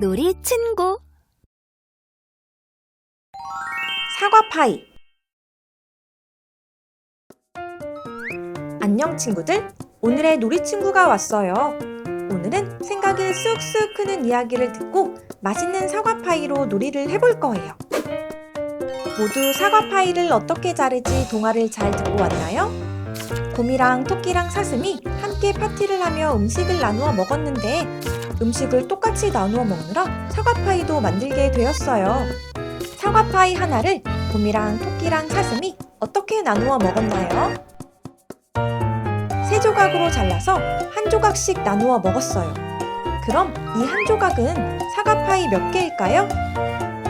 놀이 친구. 사과 파이. 안녕 친구들. 오늘의 놀이 친구가 왔어요. 오늘은 생각이 쑥쑥 크는 이야기를 듣고 맛있는 사과 파이로 놀이를 해볼 거예요. 모두 사과 파이를 어떻게 자르지 동화를 잘 듣고 왔나요? 곰이랑 토끼랑 사슴이 함께 파티를 하며 음식을 나누어 먹었는데 음식을 똑같이 나누어 먹느라 사과파이도 만들게 되었어요 사과파이 하나를 곰이랑 토끼랑 사슴이 어떻게 나누어 먹었나요? 세 조각으로 잘라서 한 조각씩 나누어 먹었어요. 그럼 이 한 조각은 사과파이 몇 개일까요?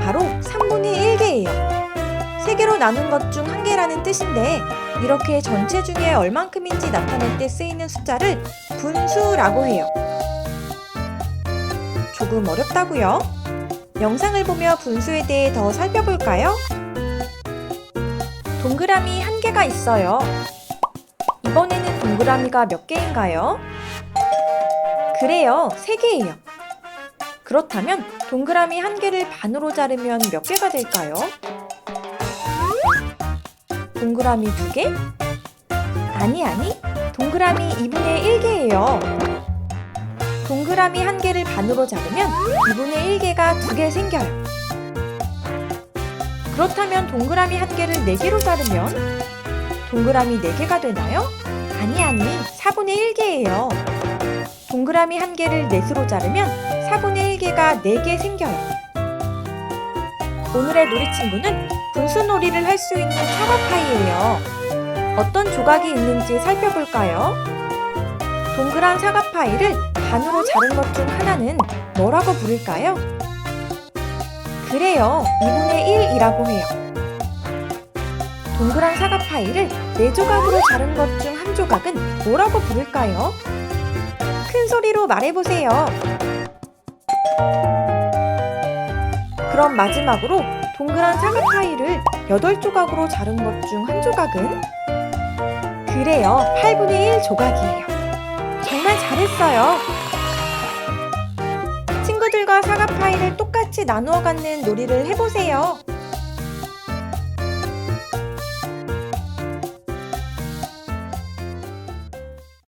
바로 3분의 1개예요. 세 개로 나눈 것 중 한 개라는 뜻인데 이렇게 전체 중에 얼만큼인지 나타낼 때 쓰이는 숫자를 분수라고 해요. 조금 어렵다고요? 영상을 보며 분수에 대해 더 살펴볼까요? 동그라미 한 개가 있어요. 이번에는 동그라미가 몇 개인가요? 그래요, 세 개예요. 그렇다면 동그라미 한 개를 반으로 자르면 몇 개가 될까요? 동그라미 두 개? 아니, 아니, 동그라미 2분의 1개예요. 동그라미 한 개를 반으로 자르면 2분의 1개가 두개 생겨요. 그렇다면 동그라미 한 개를 4개로 자르면 동그라미 4개가 되나요? 아니 아니 4분의 1개예요. 동그라미 한 개를 넷으로 자르면 4분의 1개가 4개 생겨요. 오늘의 놀이친구는 분수놀이를 할 수 있는 사과파이예요. 어떤 조각이 있는지 살펴볼까요? 동그란 사과파이를 반으로 자른 것 중 하나는 뭐라고 부를까요? 그래요. 2분의 1이라고 해요. 동그란 사과파이를 4조각으로 자른 것 중 한 조각은 뭐라고 부를까요? 큰 소리로 말해보세요. 그럼 마지막으로 동그란 사과파이를 8조각으로 자른 것 중 한 조각은? 그래요. 8분의 1 조각이에요. 정말 잘했어요. 친구들과 사과 파이를 똑같이 나누어 갖는 놀이를 해보세요.